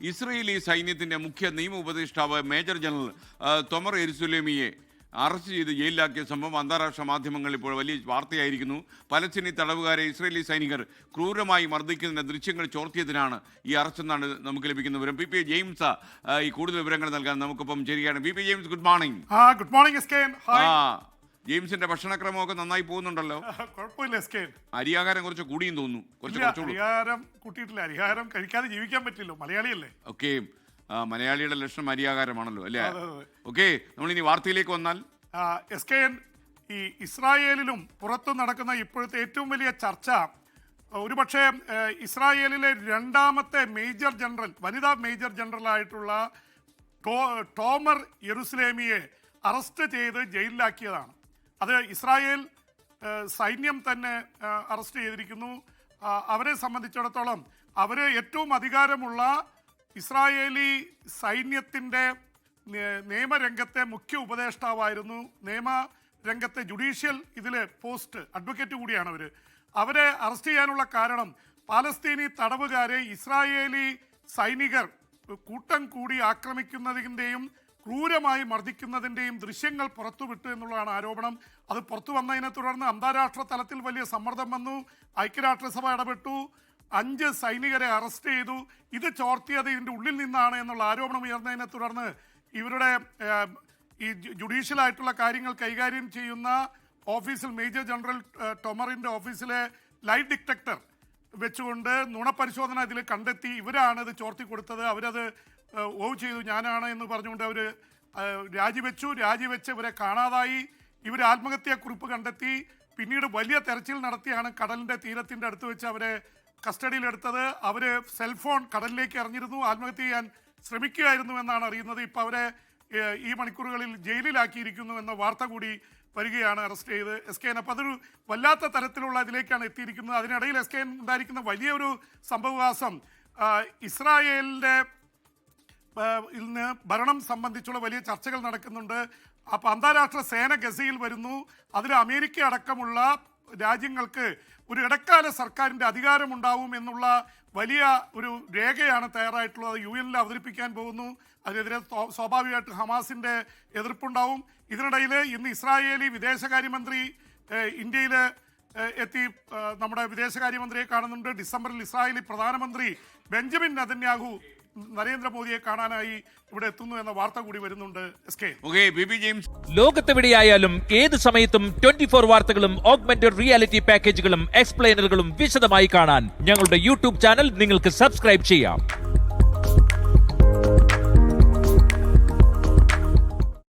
Israeli സൈന്യത്തിന്റെ മുഖ്യ നിയമ ഉപദേഷ്ടാവ് മേജർ ജനറൽ തൊമർ എരുസുലേമിയെ അറസ്റ്റ് ചെയ്ത് ജയിലിലാക്കിയ സംഭവം അന്താരാഷ്ട്ര മാധ്യമങ്ങൾ ഇപ്പോൾ വലിയ വാർത്തയായിരിക്കുന്നു. പലസ്തീനി തടവുകാരെ ഇസ്രയേലി സൈനികർ ക്രൂരമായി മർദ്ദിക്കുന്ന ദൃശ്യങ്ങൾ ചോർത്തിയതിനാണ് ഈ അറസ്റ്റ് എന്നാണ് നമുക്ക് ലഭിക്കുന്ന വിവരം. പി. പി. ജെയിംസ് ഈ കൂടുതൽ വിവരങ്ങൾ നൽകാൻ നമുക്കിപ്പം ചേരുകയാണ്. P. P. James good morning ആ ഗുഡ് മോർണിംഗ് ജെയിംസിന്റെ ഭക്ഷണക്രമമൊക്കെ നന്നായി പോകുന്നുണ്ടല്ലോ. കുഴപ്പമില്ല അരിയാഹാരം കുറച്ച് കൂടിയും തോന്നുന്നു. കുറച്ച് അരിഹാരം കൂട്ടിയിട്ടില്ല. അരിഹാരം കഴിക്കാതെ ജീവിക്കാൻ പറ്റില്ലോ. മലയാളിയല്ലേ? ഓക്കെ. മലയാളിയുടെ ലക്ഷണം അരിയാഹാരമാണല്ലോ അല്ലേ. ഓക്കെ നമ്മൾ ഇനി വാർത്തയിലേക്ക് വന്നാൽ. എസ് കെ എൻ ഈ ഇസ്രായേലിലും പുറത്തും നടക്കുന്ന ഇപ്പോഴത്തെ ഏറ്റവും വലിയ ചർച്ച ഒരുപക്ഷെ ഇസ്രായേലിലെ രണ്ടാമത്തെ മേജർ ജനറൽ വനിതാ മേജർ ജനറൽ ആയിട്ടുള്ള ടോമർ യെറുസലേമിയെ അറസ്റ്റ് ചെയ്ത് ജയിലിലാക്കിയതാണ്. അത് ഇസ്രായേൽ സൈന്യം തന്നെ അറസ്റ്റ് ചെയ്തിരിക്കുന്നു. അവരെ സംബന്ധിച്ചിടത്തോളം അവർ ഏറ്റവും അധികാരമുള്ള ഇസ്രായേലി സൈന്യത്തിന്റെ നിയമരംഗത്തെ മുഖ്യ ഉപദേഷ്ടാവായിരുന്നു. നിയമ രംഗത്തെ ജുഡീഷ്യൽ ഇതിൽ പോസ്റ്റ് അഡ്വക്കേറ്റ് കൂടിയാണ് അവർ അവരെ അറസ്റ്റ് ചെയ്യാനുള്ള കാരണം പാലസ്തീനി തടവുകാരെ ഇസ്രായേലി സൈനികർ കൂട്ടം കൂടി ആക്രമിക്കുന്നതിന്റെയും ക്രൂരമായി മർദ്ദിക്കുന്നതിന്റെയും ദൃശ്യങ്ങൾ പുറത്തുവിട്ടു എന്നുള്ളതാണ് ആരോപണം. അത് പുറത്തു വന്നതിനെ തുടർന്ന് അന്താരാഷ്ട്ര തലത്തിൽ വലിയ സമ്മർദ്ദം വന്നു. ഐക്യരാഷ്ട്രസഭ ഇടപെട്ടു. അഞ്ച് സൈനികരെ അറസ്റ്റ് ചെയ്തു. ഇത് ചോർത്തിയത് ഇതിന്റെ ഉള്ളിൽ നിന്നാണ് എന്നുള്ള ആരോപണം ഉയർന്നതിനെ തുടർന്ന് ഇവരുടെ ഈ ജുഡീഷ്യലായിട്ടുള്ള കാര്യങ്ങൾ കൈകാര്യം ചെയ്യുന്ന ഓഫീസിൽ മേജർ ജനറൽ ടൊമറിന്റെ ഓഫീസിലെ ലൈറ്റ് ഡിറ്റക്ടർ വെച്ചുകൊണ്ട് നുണപരിശോധന ഇതിൽ കണ്ടെത്തി ഇവരാണ് ഇത് ചോർത്തി കൊടുത്തത്. അവരത് ഓവ് ചെയ്തു ഞാനാണ് എന്ന് പറഞ്ഞുകൊണ്ട് അവർ രാജിവെച്ചു രാജിവെച്ച്. ഇവരെ കാണാതായി. ഇവർ ആത്മഹത്യാക്കുറിപ്പ് കണ്ടെത്തി. പിന്നീട് വലിയ തെരച്ചിൽ നടത്തിയാണ് കടലിന്റെ തീരത്തിന്റെ അടുത്ത് വെച്ച് അവരെ കസ്റ്റഡിയിലെടുത്തത്. അവർ സെൽഫോൺ കടലിലേക്ക് എറിഞ്ഞിരുന്നു. ആത്മഹത്യ ചെയ്യാൻ ശ്രമിക്കുകയായിരുന്നു എന്നാണ് അറിയുന്നത്. ഇപ്പോൾ അവരെ ഈ മണിക്കൂറുകളിൽ ജയിലിലാക്കിയിരിക്കുന്നു എന്ന വാർത്ത കൂടി വരികയാണ് അറസ്റ്റ് ചെയ്ത് എസ് കെ എൻ. അപ്പം അതൊരു വല്ലാത്ത തരത്തിലുള്ള ഇതിലേക്കാണ് എത്തിയിരിക്കുന്നത്. അതിനിടയിൽ എസ് കെ എൻ ഉണ്ടായിരിക്കുന്ന വലിയൊരു സംഭവവാസം ഇസ്രായേലിന്റെ ഇന്ന് ഭരണം സംബന്ധിച്ചുള്ള വലിയ ചർച്ചകൾ നടക്കുന്നുണ്ട്. അപ്പോൾ അന്താരാഷ്ട്ര സേന ഗസയിൽ വരുന്നു. അതിൽ അമേരിക്ക അടക്കമുള്ള രാജ്യങ്ങൾക്ക് ഒരു ഇടക്കാല സർക്കാരിന്റെ അധികാരമുണ്ടാവും എന്നുള്ള വലിയ ഒരു രേഖയാണ് തയ്യാറായിട്ടുള്ളത്. യു എനിൽ അവതരിപ്പിക്കാൻ പോകുന്നു. അതിനെതിരെ സ്വാ- സ്വാഭാവികമായിട്ട് ഹമാസിന്റെ എതിർപ്പുണ്ടാവും. ഇതിനിടയിൽ ഇന്ന് ഇസ്രായേലി വിദേശകാര്യമന്ത്രി ഇന്ത്യയിൽ എത്തി നമ്മുടെ വിദേശകാര്യമന്ത്രിയെ കാണുന്നുണ്ട്. ഡിസംബറിൽ ഇസ്രായേലി പ്രധാനമന്ത്രി ബെഞ്ചമിൻ നെതന്യാഹു നരേന്ദ്രമോദിയെ കാണാനായി ഇവിടെ എത്തുന്നു എന്ന വാർത്ത കൂടി വരുന്നുണ്ട് എസ് കെ. ജെയിംസ് ലോകത്തെവിടെയായാലും ഏത് സമയത്തും ട്വന്റി ഫോർ വാർത്തകളും ഓഗ്മെന്റഡ് റിയാലിറ്റി പാക്കേജുകളും എക്സ്പ്ലെയിനറുകളും വിശദമായി കാണാൻ ഞങ്ങളുടെ യൂട്യൂബ് ചാനൽ നിങ്ങൾക്ക് സബ്സ്ക്രൈബ് ചെയ്യാം.